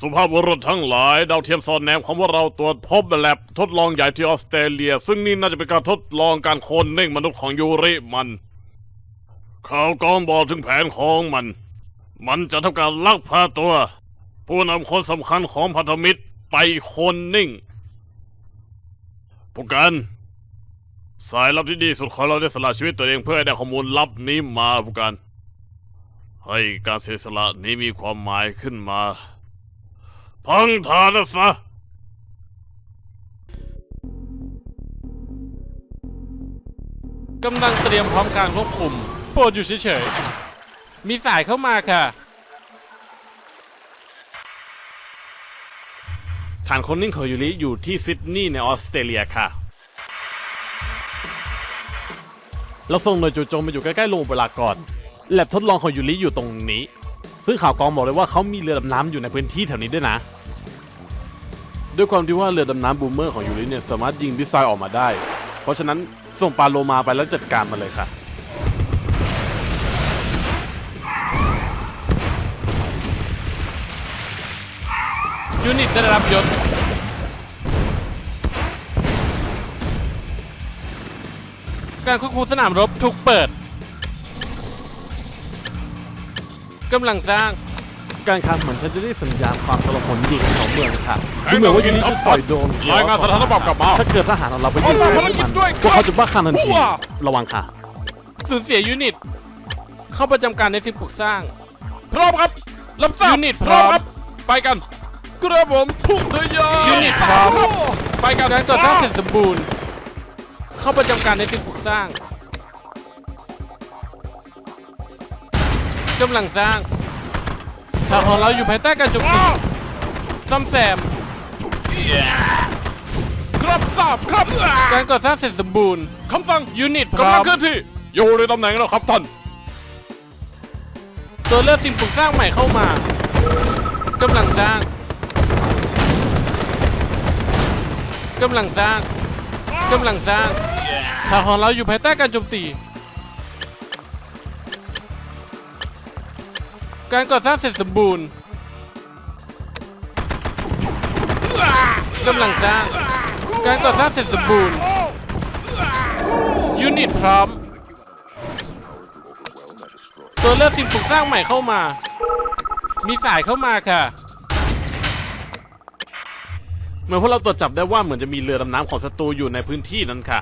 สุภาพบุรุษทั้งหลายดาวเทียมซอนแนมของพวกเราตรวจพบแลบทดลองใหญ่ที่ออสเตรเลีย ซึ่งนี่น่าจะเป็นการทดลองการโคลนนิ่งมนุษย์ของยูริมัน ข่าวกองบอกถึงแผนของมัน มันจะทำการลักพาตัว ผู้นำคนสำคัญของพันธมิตรไปโคลนนิ่งผู้การสายลับที่ดีสุดของเราได้สละชีวิตตัวเองเพื่อให้ได้ข้อมูลลับนี้มาผู้การให้การเสียสละนี้มีความหมายขึ้นมา พังทานซะกำลังเตรียมพร้อมการควบคุม โปรดอยู่เฉยๆ มีสายเข้ามาค่ะ ฐานคนนิ่งของยูริอยู่ที่ซิดนีย์ในออสเตรเลียค่ะ เราส่งหน่วยจู่โจมมาอยู่ใกล้ๆโรงอุปรากรแลบทดลองของยูริอยู่ตรงนี้ ซึ่งข่าวกองบอกเลยว่าเขามีเรือดำน้ำอยู่ในพื้นที่แถวนี้ด้วยนะ ด้วยความที่ว่าเรือดำน้ำบูมเมอร์ของยูริเนี่ยสามารถยิงมิสไซล์ออกมาได้ เพราะฉะนั้นส่งปลาโลมาไปแล้วจัดการมาเลยค่ะยูนิตได้รับยศการควบคุมสนามรบถูกเปิด กำลังสร้าง การค้าเหมือนฉันจะได้สัญญาณความทรหดอยู่ในสองเมืองค่ะดูเหมือนว่ายูนิจะปล่อยโดรนรายงานสถานภาพกลับมา ถ้าเกิดทหารของเราไปยิงเอาพมาวกมันภารกิจด้วยพวกเขาจะบ้าคลั่งทันทีว้าระวังค่ะ สูญเสียยูนิต เข้าประจำการในสิ่งปลูกสร้าง พร้อมครับรับทราบยูนิตพร้อมครับ ไปกันกระผมพุ่งทะยานยูนิตพร้อมไปกันการก่อสร้างเสร็จสมบูรณ์ เข้าประจำการในสิ่งปลูกสร้าง กำลังสร้างทางของเราอยู่ภายใต้การโจมตีซ่อมแซมครับทราบครับการก่อสร้างเสร็จสมบูรณ์คำสั่งยูนิตพร้อมกำลังเคลื่อนที่อยู่ในตำแหน่งแล้วครับท่านตัวเลือกสิ่งปลูกสร้างใหม่เข้ามากำลังสร้างกำลังสร้างกำลังสร้างทางของเราอยู่ภายใต้การโจมตี การก่อสร้างเสร็จสมบูรณ์กำลังสร้าง การก่อสร้างเสร็จสมบูรณ์ ยูนิตพร้อม ตัวเลือกสิ่งปลูกสร้างใหม่เข้ามา มีสายเข้ามาค่ะเหมือนพวกเราตรวจจับได้ว่าเหมือนจะมีเรือดำน้ำของศัตรูอยู่ในพื้นที่นั้นค่ะ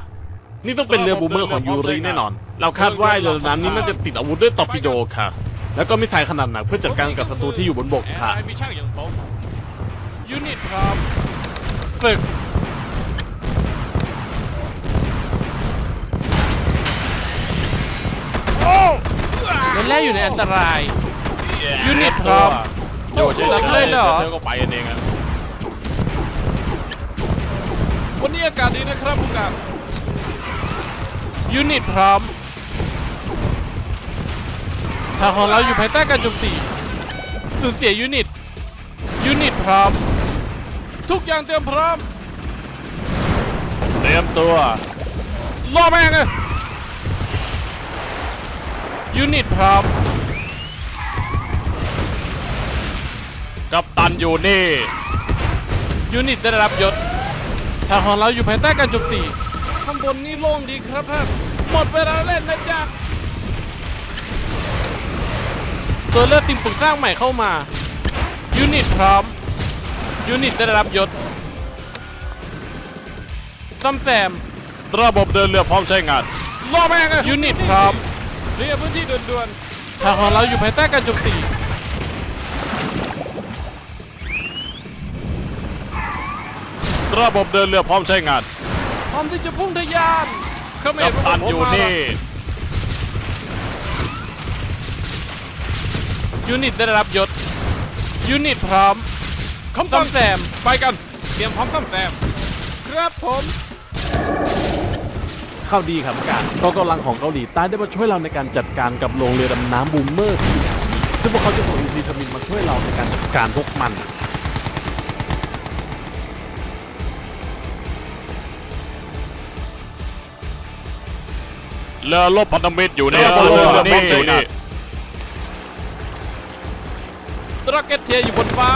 นี่ต้องเป็นเรือบูมเมอร์ของยูริแน่นอน เราคาดว่าเรือดำน้ำนี้น่าจะติดอาวุธด้วยตอร์ปิโดค่ะ แล้วก็มิสไซล์ขนาดหนักเพื่อจัดการกับศัตรูที่อยู่บนบกค่ะ มีช่างอย่างผมยูนิตพร้อมฝึกและแล่อยู่ในอันตราย ยูนิตพร้อมโยเฉยรับๆเลยเหรอเธอก็ไปเองอะวันนี้อากาศดีนะครับผู้กับยูนิตพร้อม ทางของเราอยู่ภายใต้การโจมตีสูญเสียยูนิต ยูนิตพร้อม ทุกอย่างเตรียมพร้อม เตรียมตัวรอแม่งเลยยูนิตพร้อม กับตันอยู่นี่ ยูนิตได้รับยศทางของเราอยู่ภายใต้การโจมตี ข้างบนนี่โล่งดีครับท่าน หมดเวลาเล่นนะจ๊ะ ตัวเลือกสิ่งปลูกสร้างใหม่เข้ามา ยูนิตพร้อม ยูนิตได้รับยศซ่อมแซม ระบบเดินเรือพร้อมใช้งานรอแม่งยูนิตพร้อมเคลียร์พื้นที่ด่วนๆทางของเราอยู่ภายใต้การโจมตีระบบเดินเรือพร้อมใช้งานพร้อมที่จะพุ่งทะยานเขมกับรตันอยู่นี่ ยูนิตได้รับยศยูนิตพร้อมซ่อมแซมไปกัน เตรียมพร้อมซ่อมแซม ครับผมข่าวดีครับผู้การกองกำลังของเกาหลีใต้ได้มาช่วยเราในการจัดการกับโรงเรือดำน้ำบูมเมอร์ที่อยู่ที่ซึ่งพวกเขาจะส่งอินซีทมินมาช่วยเราในการจัดการพวกมันเรือลบพันธมิตรอยู่นี่ระบบเรือเรือพร้อมนี่ใช้อยู่งาน นี่ตราเก็ตเทียร์อยู่บนฟ้า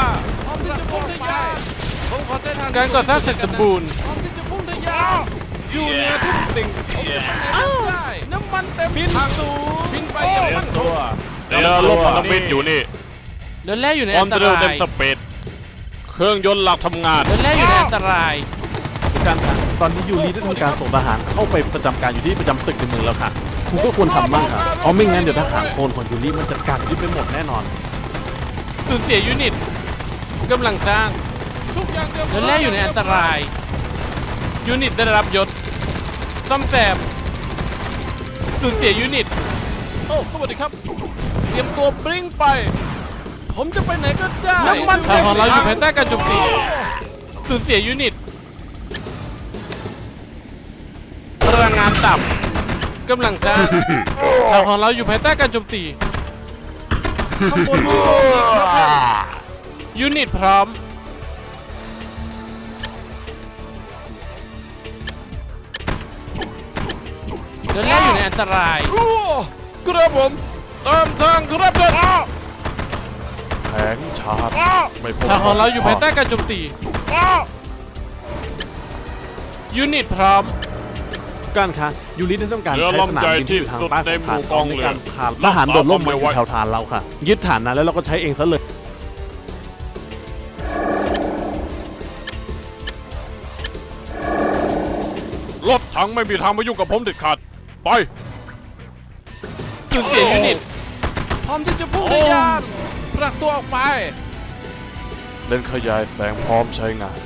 พร้อมที่จะการก่อสร้างเสร็จสมบูรณ์พร้อมที่จะพุ่งทะยานอยู่เหนือทุกสิ่งผมจะไปไหนก็ได้น้ำมันเต็มบินสูงบินไปอย่างมั่นคงเรือลบพันธมิตรอยู่นี่เดินแร่อยู่ในควาอัมนตเร็วราเต็มยสปีดเครื่องยนต์หลักทำงานเดินแร่อยู่ในอันตรายการตอนนี้ยูรีได้ทำการส่งทหารเข้าไปประจำการอยู่ที่ประจำตึกในเมืองแล้วค่ะคุณก็ควรทำบ้างค่ะเพราะไม่งั้นเดี๋ยวทหารโคนของยูรีมันจะกัดยึดไปหมดแน่นอน สูญเสียยูนิตกำลังสร้างเดินแร่อยู่ในอันตราย ยูนิตได้รับยศซ่อมแซมสูญเสียยูนิต โอ้สวัสดีครับ เตรียมตัวบริ้งไป ผมจะไปไหนก็ได้น้ำมันทางของเราอยู่ภายใต้การโจมตีสูญเสียยูนิตพลังงานต่ำกำลังสร้างทางของเราอยู่ภายใต้การโจมตี ข้างบนมีโลกนะครับยูนิตพร้อม เดินแร่อยู่ในอันตราย ครับผมตามทางครับเดินแผงชาร์จไม่พบทางของเราอยู่ภายใต้การโจมตียูนิตพร้อม การคะยูริได้ทำการเรือใช้ลำสนามใหญ่บินที่ที่อยู่ทางสุดใต้ในสะหพานมู่กองในเรือการพารัทกษาหารโดดร่มความมาเร็อวไว้ยู่แถวฐานเราค่ะ ยึดฐานนั้นแล้วเราก็ใช้เองซะเลยรถถังไม่มีทางมายุ่งกับผมเด็ดขาด ไปสูญเสียยูนิตพร้อมที่จะพุ่งทะยานผลักตัวออกไป เล่นขยายแสงพร้อมใช้งาน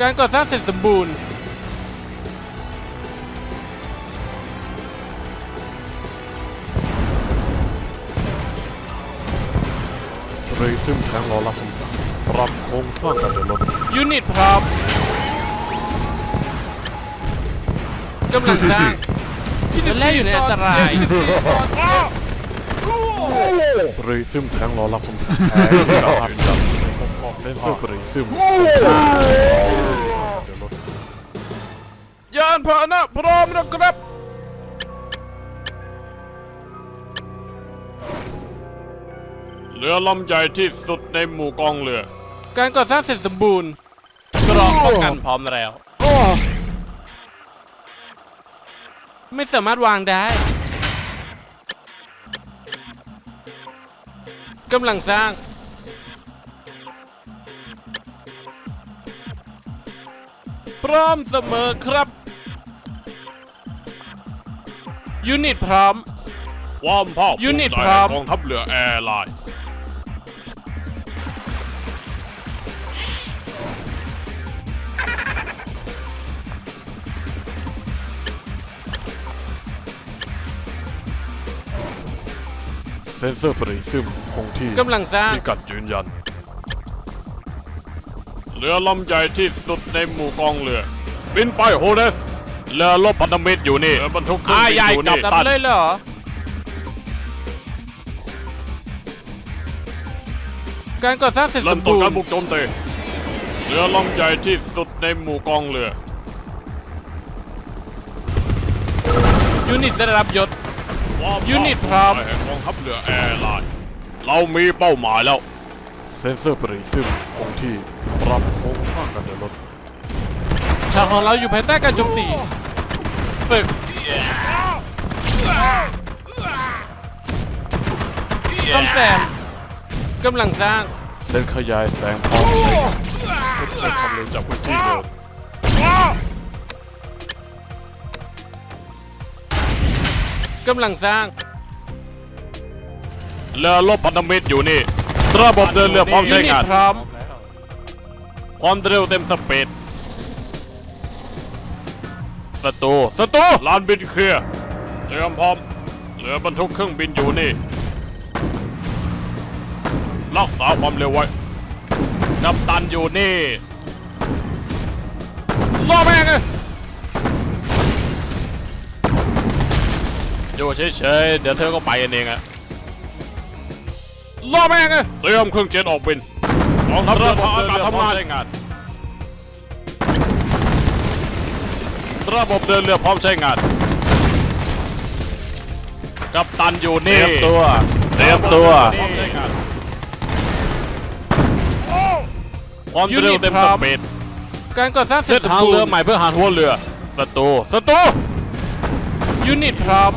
การก่อสร้างเสร็จสมบูรณ์ รซึมแทงรอรับคำสั่งปรับโครงสร้างการเดินรถยูนิตพร้อมกำลังสร้างเดินแร่อยู่ในอันตรายเรซึมแทงรอรับคำสั่งแทงดาวยืนยันเซนเซอร์เรซึมเดินรถยานพาหนะพร้อมแล้วครับ เรือลำใหญ่ที่สุดในหมู่กองเรือ การก่อสร้างเสร็จสมบูรณ์กรองป้องกันพร้อมแล้ว ไม่สามารถวางได้กำลังสร้าง พร้อมเสมอครับ ยูนิตพร้อม ความภาคภูยูนิตใจพร้อมกองทัพเรือแอร์ไลน์ ซนเซอร์ปริซึมคงที่กำลังสร้าง พิกัดยืนยัน เรือลำใหญ่ที่สุดในหมู่กองเรือ บินไปโฮเดสเรือลบพันธมิตรอยู่นี่เรือบรรทุกเครื่องบินอยู่นี่จับเลยเหรอ การก่อสร้างเสร็จสเริ่มมต้นบูรการณ์บุกโจมตีเรือลำใหญ่ที่สุดในหมู่กองเรือ ยูนิตได้รับยศ ความยูนิตพร้อมภาคภูมิใจแห่งกองทัพเรือแอร์ไลน์เรามีเป้าหมายแล้ว เซนเซอร์ปริซึมคงที่ปรับโครงสร้างการเดินรถชาวของเราอยู่ภายใต้การโจมตีฝึกซ่อมแซมกำลังสร้างเล่นขยายแสงพร้อมใช้งานทดสอบความเร็วจากพื้นที่เดิม กำลังสร้าง เรือลบพันธมิตรอยู่นี่ ระบบเดินเรือพร้อมยูใช้นิตงาน พร้อม ความเร็วเต็มสปีดศัตรูศัตรูลานบินเคลียร์เตรียมพร้อมเรือบรรทุกเครื่องบินอยู่นี่รักษาความเร็วไว้กัปตันอยู่นี่ล่อแม่งเลย อยู่เฉยๆ เดี๋ยวเธอก็ไปกันเองอะล่อแม่งเลยเตรียมเครื่องเจ็ตออกบินกองทัพเรือพร้อมอากาศทำงานใช้งาน ระบบเดินเรือพร้อมใช้งาน กัปตันอยู่นี่เตรียมตัว เตรียมตัวความเร็วเต็มสปีด การก่อสร้างเส้นทางเรือใหม่เพื่อหาหัวเรือศัตรูศัตรูยูนิตพร้อม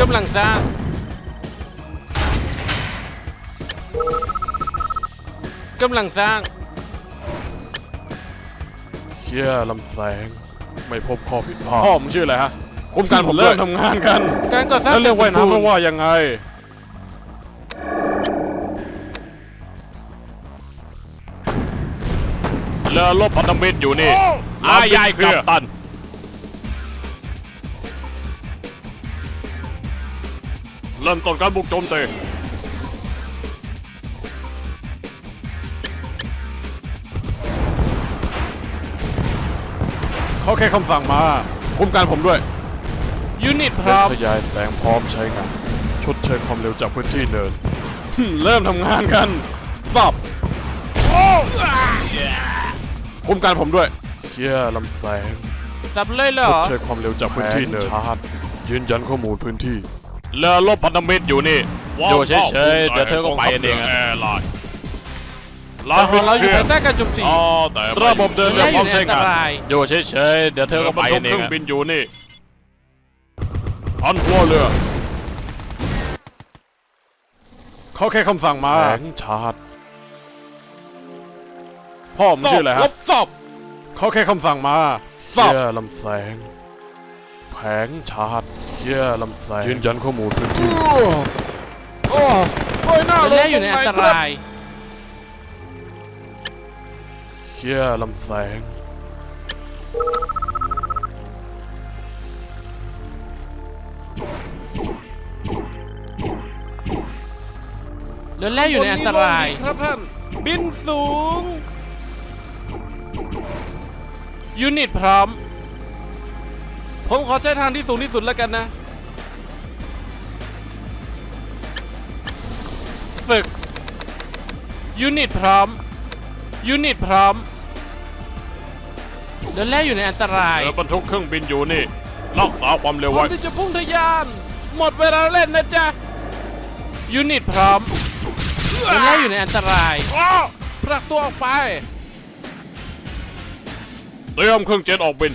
กำลังสร้าง กำลังสร้าง เชี่ยลำแสง ไม่พบข้อผิดพลาดพ่อมึงชื่ออะไรฮะคุมการผมเริ่เริ่มมทำงานกัน การก่อสร้างแล้วเรียกว่ายน้ำสเพมราะบูรณ์ว่ายังไง เรือลบพันธมิตรอยู่นี่อายายกัปตัน เริ่มต้นการบุกโจมตีเขาแค่คำสั่งมา คุมการผมด้วย ยูนิตพร้อมขยายแสงพร้อมใช้งานชดเชยความเร็วจากพื้นที่เนิน เริ่มทำงานกันสับคุมการผมด้วย เชี่ยลำแสงสับเลยเหรชอดเชยความเร็วจากพื้นที่เนินชาร์จยืนยันข้อมูลพื้นที่ เรือลบพันธมิตรอยู่นี่อยู่เฉยๆเดี๋ยวเธอก็ไปเองอะเราของเราอยู่ภายใต้การโจมตีอ๋อแต่ระบบเดินและเรือพร้อมอยู่ในใช้อันตงานรายอยู่เฉยๆเดี๋ยวเธอก็ไปเรือเอบรรทุกงเครื่องอะบินอยู่นี่พันหัวเรือเขาแค่คำสั่งมาแสงชาร์จพ่อมึงชื่ออะไรฮะลบสอบเขาแค่คำสั่งมาเชี่ยลำแสง แผงชาร์จเชี่ยลำแสงยืนยันข้อมูลพื้นที่โอ้โอ้ยหน้าและอยู่ในอันตรายเชี่ยลำแสงเรือแร่อยู่ในอันตราย ครับท่าน บินสูง ยูนิตพร้อม ผมขอใช้ทางที่สูงที่สุดแล้วกันนะ ฝึก ยูนิตพร้อม ยูนิตพร้อมเรือแร่อยู่ในอันตราย เรือบรรทุกเครื่องบินอยู่นี่รักษาความเร็วพร้อไว้ มที่จะพุ่งทะยาน หมดเวลาเล่นนะจ๊ะ ยูนิตพร้อมเรือแร่อยู่ในอันตรายผลักตัวออกไป เตรียมเครื่องเจ็ตออกบิน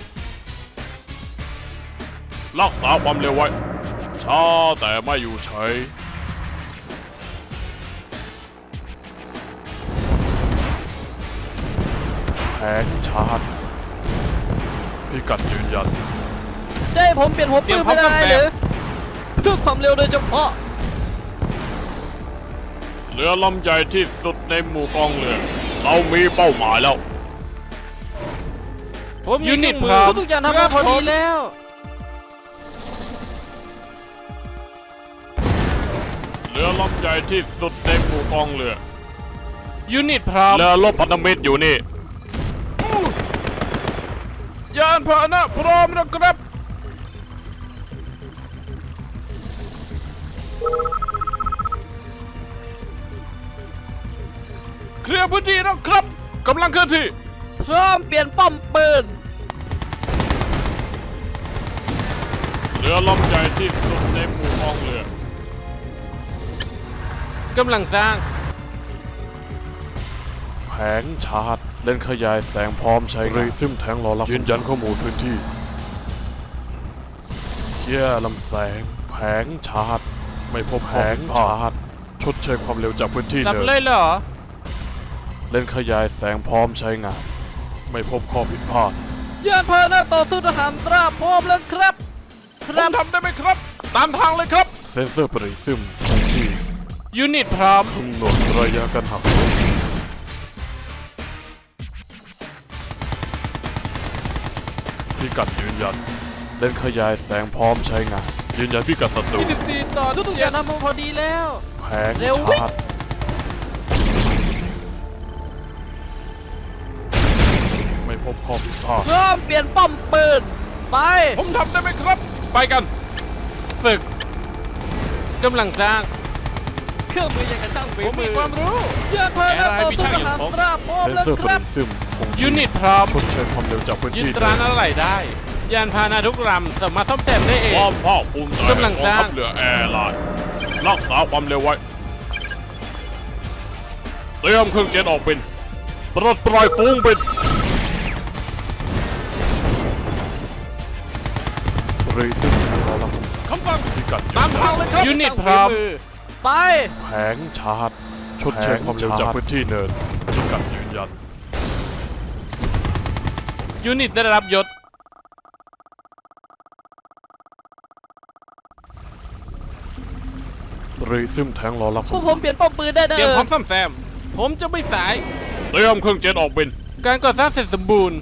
รักษาความเร็วไว้ ช้าแต่ไม่อยู่เฉยแผงชาร์จพิกัดยืนยันใจะให้ผมเปลี่ยนหัวปืนไม่ได้หรือเพื่อความเร็วโดยเฉพาะ เรือลำใหญ่ที่สุดในหมู่กองเรือ เรามีเป้าหมายแล้ว ผมยูนิตพมืร้อมทุกๆอย่างทำมาพอดีแล้ว เรือลำใหญ่ที่สุดในหมู่กองเรือยูนิตพร้อมเรือลบพันธมิตรอยู่นี่ยานพาหนะพร้อมนะครับ เคลียร์พื้นที่นะครับกำลังเคลื่อนที่พร้อมเปลี่ยนป้อมปืนเรือลำใหญ่ที่สุดในหมู่กองเรือ กำลังสร้าง แผงชาร์จเล่นขยายแสงพร้อมใช้รีซึมแทงรอรับยืนยันข้อมูลพื้นที่เชี่ยลำแสง แผงชาร์จไม่พบแผงชาร์จชดเชยความเร็วจากพื้นที่จับเดิเลยมเหรอ เล่นขยายแสงพร้อมใช้งาน ไม่พบข้อผิดพลาด ยานพาหนะต่อสู้ทหารราบพร้อมแล้วครับ ครับทำได้ไหมครับ ตามทางเลยครับ เซนเซอร์ปริซึมคงที่ ยูนิตพร้อมกำหนดระยะการหักลบพิกัดยืนยัน เล่นขยายแสงพร้อมใช้งาน ยืนยันพิกัดศัตรู24ต่อทุกๆอย่างทำมาพอดีแล้ว แผงเร็ววิ่ง ชาร์จไม่พบข้อผิดพลาดพร้อมเปลี่ยนป้อมปืนไป ผมทำได้ไหมครับ ไปกันฝึกกำลังสร้าง เครื่องมืออย่างกับช่างฝีผมมืมีอความรู้ยานพาหนะต่อสู้ทหารราบพร้อมเซนแล้วเซอร์ปครัริบซึมคงยูนิตพร้อมชดเชยความเร็วจากพื้นยึดที่ตราอะไรได้ ยานพาหนะทุกลำสามารถซ่อมแซมได้เอง ความภาคภูมิใจกำลังของสร้างทัพเรือแอร์ไลน์รักษาความเร็วไว้เตรียมเครื่องเจ็ตออกบินปลดปล่อยฟูงบินเรซิ่งแทงล้อรับคำสั่งพิกัดตามทางเลยครับยูนิตพร้อม ไป แผงชาร์จชดเชยความเร็วจากพื้นที่เนินพิกัดยืนยัน ยูนิตได้รับยศเรซิ่งแทงล้อรับพวกผมเปลี่ยนป้อมปืนได้เตเด้รียมอพร้อมซ่อมแซม ผมจะไม่สาย เตรียมเครื่องเจ็ตออกบิน การก่อสร้างเสร็จสมบูรณ์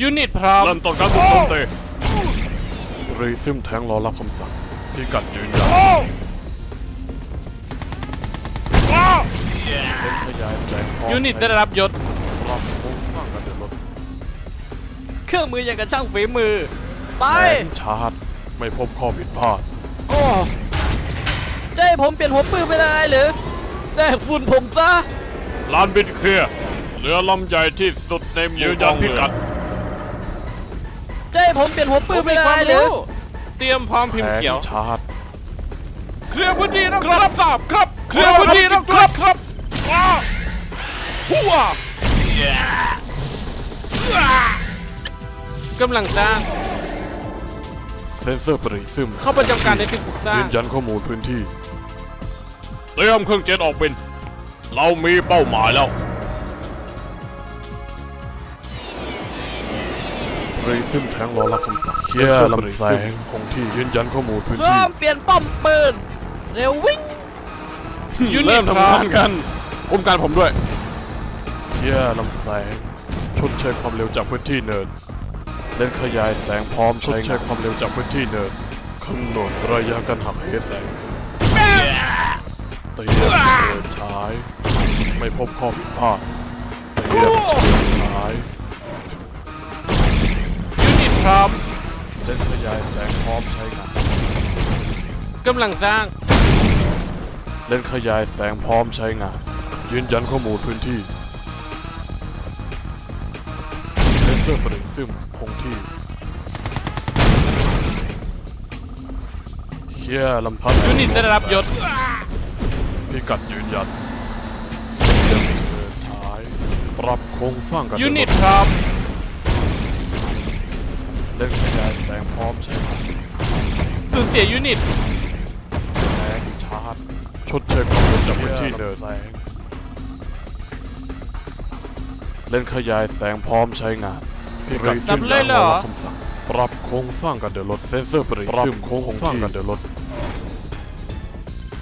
ยูนิตพร้อมเริ่มต้นการบุกโจมตีเรซิ่งแทงล้อรับคำสั่ง พิกัดยืนยันเล่นขยายแสงพร้อมยูนิตได้รับยศรับโค้งสร้างกันเดินรถเครื่องมืออย่างกับช่างฝีมือ ไปแผงชาร์จไม่พบข้อผิดพลาดจะให้ผมเปลี่ยนหัวปืนไม่ได้หรือแลกฝุ่นผมซะ ลานบินเคลียร์เรือลำใหญ่ที่สุดในหมู่ยืนยันพิกัด จะให้ผมเปลี่ยนหัวปืผนมไม่มีคได้วามหรือรู้ เตรียมพร้อมพิมพ์แผงเขียว ชาร์จเคลียร์พื้นที่นะครับรับทราบครับเคลียร์พื้นที่นะครับครับหัวกำลังสร้างเซนเซอร์ปริซึมเข้าประจำการในที่ปลูกสร้ายืงนยันข้อมูลพื้นที่ เตรียมเครื่องเจ็ตออกบินเรามีเป้าหมายแล้ว เรซึมแทงล้อรับคำสั่งเคลียร์ลำแสงคงที่ยืนยันข้อมูลพื้นพร้อที่มเปลี่ยนป้อมปืน เร็ววิ่ง ยูนิเริ่มทำงานกันอุ้มการผมด้วยเคลียร์ลำแสงชดเชยความเร็วจากพื้นที่เนินเล่นขยายแสงพร้อมชดเชยความเร็วจากพื้นที่เนินคำนวณระยะการหักเหแสงเตรียมเดินฉายไม่พบข้อผิดพลาดเตรียมฉาย พร้อมเล่นขยายแสงพร้อมใช้งานกำลังสร้าง เล่นขยายแสงพร้อมใช้งานยืนยันข้อมูลพื้นที่เซนเซอร์ปริซึมคงที่เคลียร์ลำพัดยูนิตได้รับยศ พิกัดยืนยันเดินเดินฉายปรับโครงสร้างกันยูนิตพร้อ มเล่นขยายแสงพร้อมใช้งานสูญเสียยูนิตแสงชาร์จชดเชยความเร็วจากพื้นที่เดินแสงเล่นขยายแสงพร้อมใช้งานพิกัดดับเลยเหรอคำสั่งปรับโครงสร้างกันเดินรถเซนเซอร์ปริซึมโครงสร้างกันเดินรถ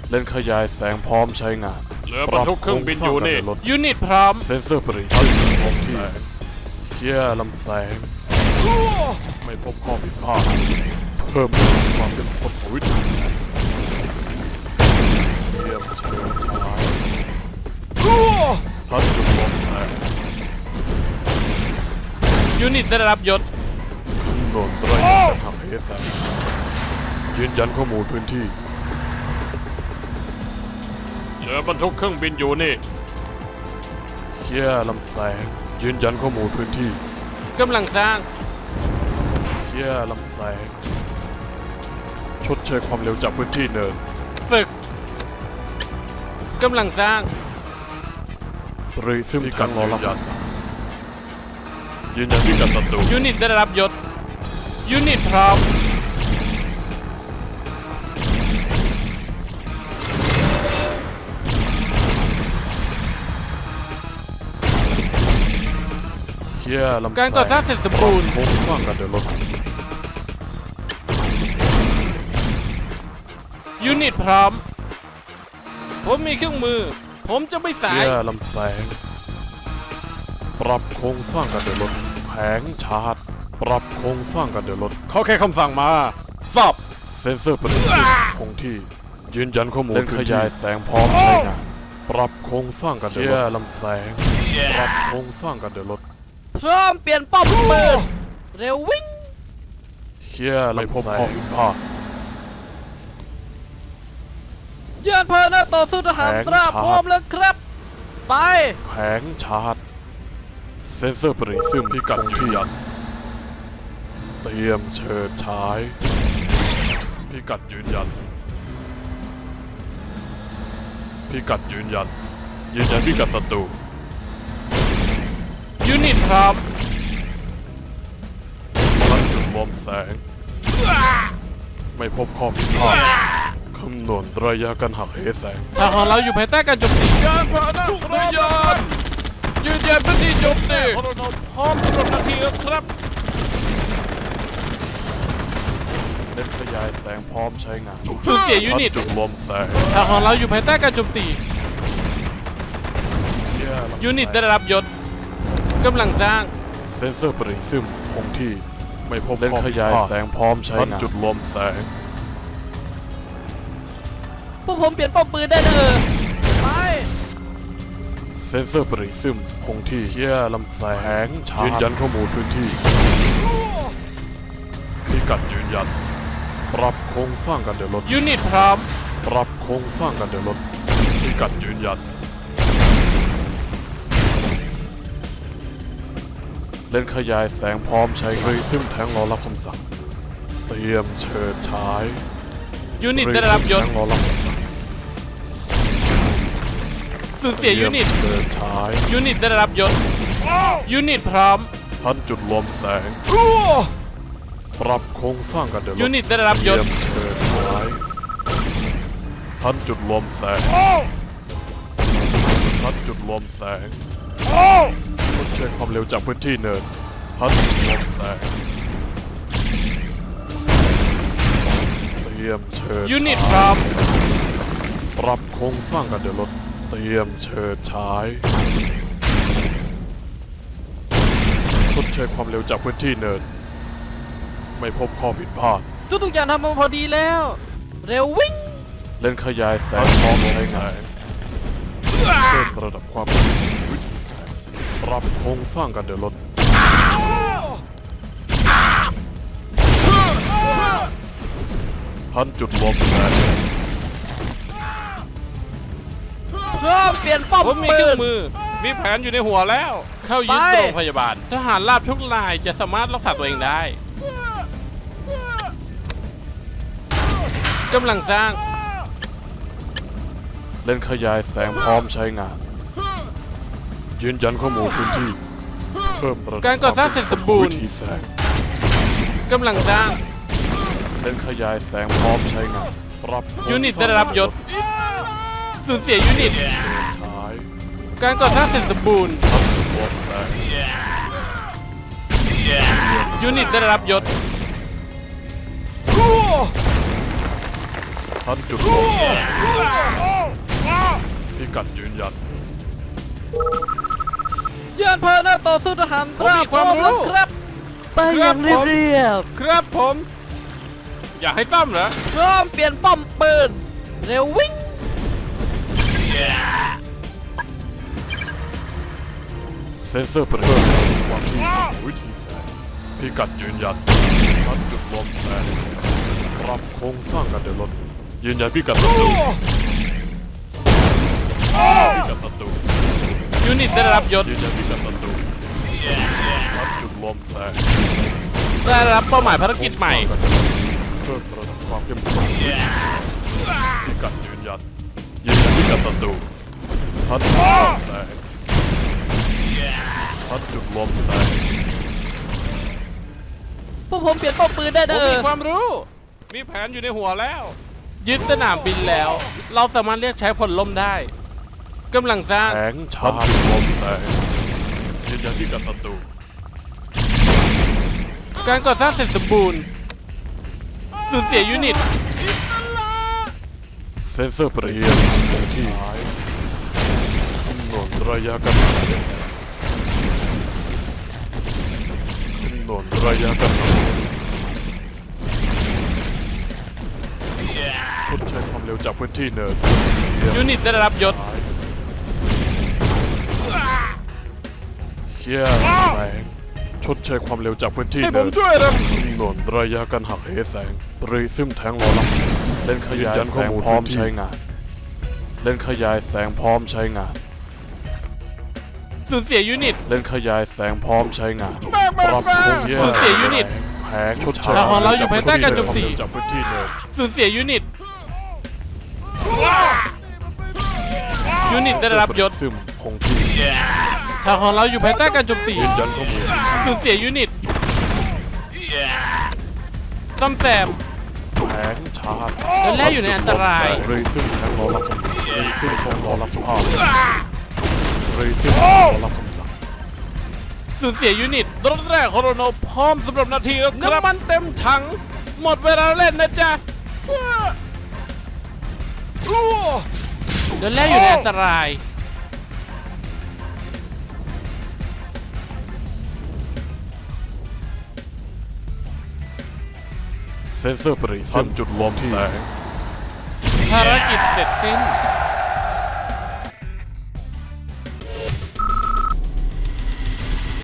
เล่นขยายแสงพร้อมใช้งานเรือบรรทุกเครื่องบินอยู่นี่ปรับโครงสร้างการเดิรถยูนิตพร้อมเซนเซอร์ปริซึมคงที่เคลียร์ลำแสง ไม่พบข้อผิดพลาดเพิ่มความเป็นพลวิทย์เยี่ยมเชิญชายพัดจุดบอมแสงยูนิตได้รับยศคำนวณระยะการหักเหแสงยืนยันข้อมูลพื้นที่เรือบรรทุกเครื่องบินอยู่นี่เคลียร์ลำแสงยืนยันข้อมูลพื้นที่กำลังสร้าง เคลียร์ลำแสง ชดเชยความเร็วจากพื้นที่เนินฝึกกำลังสร้างรีซึมกันรอรับคำสั่งยืนยันพิกัดศัตรูยูนิตได้รับยศยูนิตพร้อมเคลียร์ลำแสงการก่อสร้างเสร็จสมบูรณ์โครงสร้างกันเดินรถ นิตพร้อม ผมมีเครื่องมือ ผมจะไม่เคสาลียยร์ลำแสง ปรับโครงสร้างกันเดินรถแผงชาร์จปรับโครงสร้างกันเดินรถเขาแค่คำสั่งมาทราบเซนเซอร์ปฏิบัติคงที่ ยืนยันข้อมูลเล่นขยายแสงพร้อมใช้งานปรับโครงสร้างกันเดินรถเคลียร์ลำแสง ปรับโครงสร้างกันเดินรถพร้อมเปลี่ยนป้อมปืนเร็ววิ่งเคลียร์ไม่พบข้อผิดพลาด ยานพาหนะต่อสู้ทหารแผงตราชาร์จพร้อมแล้วครับ ไปแผงชาร์จเซนเซอร์ปริซึมพิกัดยืนยันเตรียมเชิญฉายพิกัดยืนยันพิกัดยืนยัน ยืนยันพิกัดศัตรูยูนิตพร้อมตั้งจุดรวมแสง ไม่พบข้อผิดพลาด คำนวณระยะการหักเหแสงทางของเราอยู่ภายใต้การโจมตียานพาหนะพยานยืนยันพื้นที่โจมตีพร้อมสำหรับนาทีแล้วครับเล่นขยายแสงพร้อมใช้งานสูญเสียยูนิตตั้งจุดรวมแสงทางของเราอยู่ภายใต้การโจมตีเหี้ยลำแสงยูนิตได้รับยศกำลังสร้างเซนเซอร์ปริซึมคงที่ไม่พบเล่นขยายแสงพร้อมใช้งานจุดรวมแสง พวกผมเปลี่ยนป้อมปืนได้เลยไป เซนเซอร์ปริซึมคงที่เชี่ยลำแสงยืนยันข้อมูลพื้นที่พิกัดยืนยัน ปรับโครงสร้างการเดินรถยูนิตพร้อม ปรับโครงสร้างการเดินรถพิกัดยืนยัน เล่นขยายแสงพร้อมใช้ปริซึมแทงรอรับคำสั่ง เตรียมเชิดฉายยูนิตได้รับยศแทงรอรับ สั่งสูญเสียยูนิตเตรียมเชิดฉายยูนิตได้รับยศยูนิตพร้อมท่านจุดรวมแสงปรับโครงสร้างการเดินรถยูนิตได้รับเตยรีศยมเชิดฉายท่านจุดรวมแสงท่านจุดรวมแสงทดเช็คความเร็วจากพื้นที่เนินท่านจุดรวมแสงเตรียมเชิดยูนิตพฉาร้อมปรับโครงสร้างการเดินรถเตรียมเชิดฉายทดเช็คความเร็วจากพื้นที่เนิน ไม่พบข้อผิดพลาดทุกๆอย่างทำมาพอดีแล้ว เร็ววิ่ง เล่นขยายแสงพร้อมใช้งานเพิ่มระดับความเร็ววิธีแสงปรับโครงสร้างการเดินรถพันจุดรวมแสง พร้อมเปลี่ยนป้อมผมมีปืเครื่องน มือ มีแผนอยู่ในหัวแล้ว เข้ายึดไป โรงพยาบาล ทหารราบทุกนายจะสามารถรักษาตัวเองได้กำลังสร้าง เล่นขยายแสงพร้อมใช้งาน ยืนยันข้อมูลพื้นที่ เพิ่มระดับการก่อสร้างเสร็จสมบูรณ์ วิธีแสงกำลังสร้าง เล่นขยายแสงพร้อมใช้งานปรับโครงยูนิตได้รับยศสู ญเสียยูนิตฉายการก่อสร้างเสร็จสมบูรณ์พันจุดรวมแสงยูนิตได้รับยศพันจุดรวมแสงพิกัดยืนยันยานพาหนะต่อสู้ทหารผมมีความรู้พอแล้วครับ ไปอย่างเรียบครับผม อยากให้ซ่อมเหรอๆพร้อมเปลี่ยนป้อมปืน เร็ววิ่ง เซนเซอร์เปลี่ยนความที่วิธีแสงพิกัดยืนยันพันจุดรวมแสงปรับโครงสร้างการเดินรถยืนยันพิกัดศัตรูพิกัดศัตรูยูนิตได้รับยศยืนยันพิกัดศัตรูพันจุดรวมแสงได้รับเป้าหมายภารกิจใหม่เพิ่มระดับความเข้มข้นพิกัดยืนยัน กัดศัตรูพันจุดรวมแสงพันจุดรวมแสงพวกผมเปลี่ยนป้อมปืนได้ผเด้มอมีความรู้ มีแผนอยู่ในหัวแล้ว ยึดสนามบินแล้ว เราสามารถเรียกใช้ผลล่มได้กำลังสร้างแสงชาร์จรวมแสงยืนยันพิกัดศัตรูการก่อสร้างเสร็จสมบูรณ์สูญเสียยูนิต เซนเซอร์เปลี่ยนคงที่กำหนดระยะการหักเหกำหนดระยะการหักเหทดใช้ความเร็วจากพื้นที่เนินเยี่ยมยูนิตได้รับยศเคียร์แสงชดใช้ความเร็วจากพื้นที่ให้ผเนิมนช่วยนะกำหนดระยะการหักเหแสงปริซึมแทงรอรับ เล่นขยายแสงพร้อมใช้งานเล่นขยายแสงพร้อมใช้งานสูญเสียยูนิต เล่นขยายแสงพร้อมใช้งานปรับโครงสูญเสียยูนิต แผงชดใช้ทางของเราอยู่ภายใต้การโจมตีจากพื้นที่เนินสูญเสียยูนิต ยูนิตได้รับยศซึมคงที่ทางของเราอยู่ภายใต้การโจมตียืนยันข้อมูลสูญเสียยูนิตซ่อมแซมแผงชาร์จและแร่อยู่ในอันตรายรีซึ่งแผงรอรับคำสั่งรีซึ่งแผงรอรับภาพรีซึ่งแผงรอรับคำสั่งสูญเสียยูนิตรถแรกโคโรโนพร้อมสำหรับนาทีแล้วครับน้ำมันเต็มถัง หมดเวลาเล่นนะจ๊ะเดินแรกอยู่ในอันตราย เซนเซอร์ปริซึมจุดรวมแสงภารกิจเสร็จสิ้น